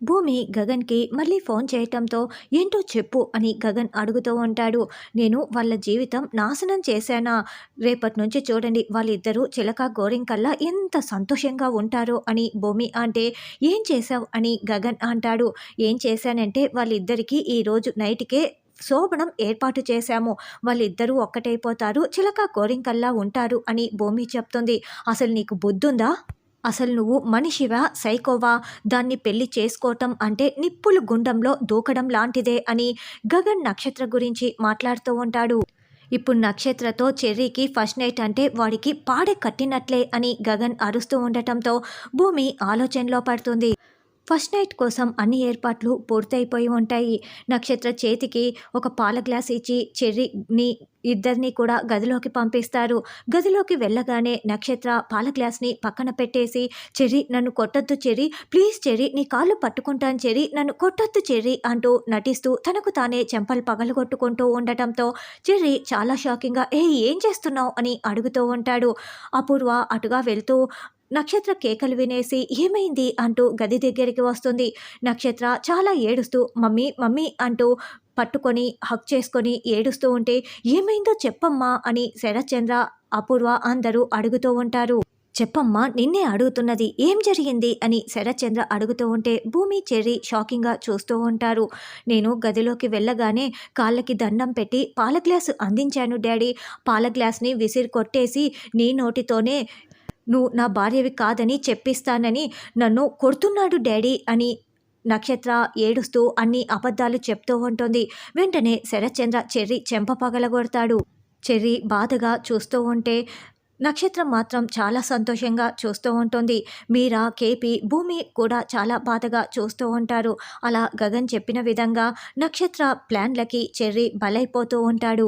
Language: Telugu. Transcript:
భూమి గగన్కి మళ్ళీ ఫోన్ చేయటంతో ఏంటో చెప్పు అని గగన్ అడుగుతూ ఉంటాడు. నేను వాళ్ళ జీవితం నాశనం చేశానా? రేపటి నుంచి చూడండి వాళ్ళిద్దరూ చిలక గోరింకల్లా ఎంత సంతోషంగా ఉంటారో అని భూమి అంటే ఏం చేశావు? అని గగన్ అంటాడు. ఏం చేశానంటే వాళ్ళిద్దరికీ ఈరోజు నైట్కే శోభనం ఏర్పాటు చేశాము. వాళ్ళిద్దరూ ఒక్కటైపోతారు చిలక గోరింకల్లా ఉంటారు అని భూమి చెప్తుంది. అసలు నీకు బుద్ధుందా? అసలు నువ్వు మనిషివా సైకోవా? దాన్ని పెళ్ళి చేసుకోవటం అంటే నిప్పులు గుండంలో దూకడం లాంటిదే అని గగన్ నక్షత్ర గురించి మాట్లాడుతూ ఉంటాడు. ఇప్పుడు నక్షత్రతో చెర్రీకి ఫస్ట్ నైట్ అంటే వాడికి పాడె కట్టినట్లే అని గగన్ అరుస్తూ ఉండటంతో భూమి ఆలోచనలో పడుతుంది. ఫస్ట్ నైట్ కోసం అన్ని ఏర్పాట్లు పూర్తయిపోయి ఉంటాయి. నక్షత్ర చేతికి ఒక పాల గ్లాస్ ఇచ్చి చెర్రీని ఇద్దరిని కూడా గదిలోకి పంపిస్తారు. గదిలోకి వెళ్ళగానే నక్షత్ర పాల గ్లాస్ని పక్కన పెట్టేసి చెర్రీ నన్ను కొట్టొద్దు చెర్రీ. ప్లీజ్ చెర్రీ నీ కాళ్ళు పట్టుకుంటాను చెర్రీ. నన్ను కొట్టొద్దు చెర్రీ అంటూ నటిస్తూ తనకు తానే చెంపలు పగలగొట్టుకుంటూ ఉండటంతో చెర్రీ చాలా షాకింగ్గా ఏ ఏం చేస్తున్నావు? అని అడుగుతూ ఉంటాడు. అపూర్వ అటుగా వెళ్తూ నక్షత్ర కేకలు వినేసి ఏమైంది అంటూ గది దగ్గరికి వస్తుంది. నక్షత్ర చాలా ఏడుస్తూ మమ్మీ మమ్మీ అంటూ పట్టుకొని హక్ చేసుకొని ఏడుస్తూ ఉంటే ఏమైందో చెప్పమ్మా అని శరత్చంద్ర అపూర్వ అందరూ అడుగుతూ ఉంటారు. చెప్పమ్మా నిన్నే అడుగుతున్నది ఏం జరిగింది? అని శరత్చంద్ర అడుగుతూ ఉంటే భూమి చెర్రి షాకింగ్గా చూస్తూ ఉంటారు. నేను గదిలోకి వెళ్ళగానే కాళ్ళకి దండం పెట్టి పాల గ్లాసు అందించాను డాడీ. పాల గ్లాస్ని విసిరి కొట్టేసి నీ నోటితోనే నువ్వు నా భార్యవి కాదని చెప్పిస్తానని నన్ను కొడుతున్నాడు డాడీ అని నక్షత్ర ఏడుస్తూ అన్ని అబద్ధాలు చెప్తూ ఉంటుంది. వెంటనే శరత్చంద్ర చెర్రి చెంప పగలగొడతాడు. చెర్రి బాధగా చూస్తూ ఉంటే నక్షత్రం మాత్రం చాలా సంతోషంగా చూస్తూ ఉంటుంది. మీరా కేపీ భూమి కూడా చాలా బాధగా చూస్తూ ఉంటారు. అలా గగన్ చెప్పిన విధంగా నక్షత్ర ప్లాన్లకి చెర్రి బలైపోతూ ఉంటాడు.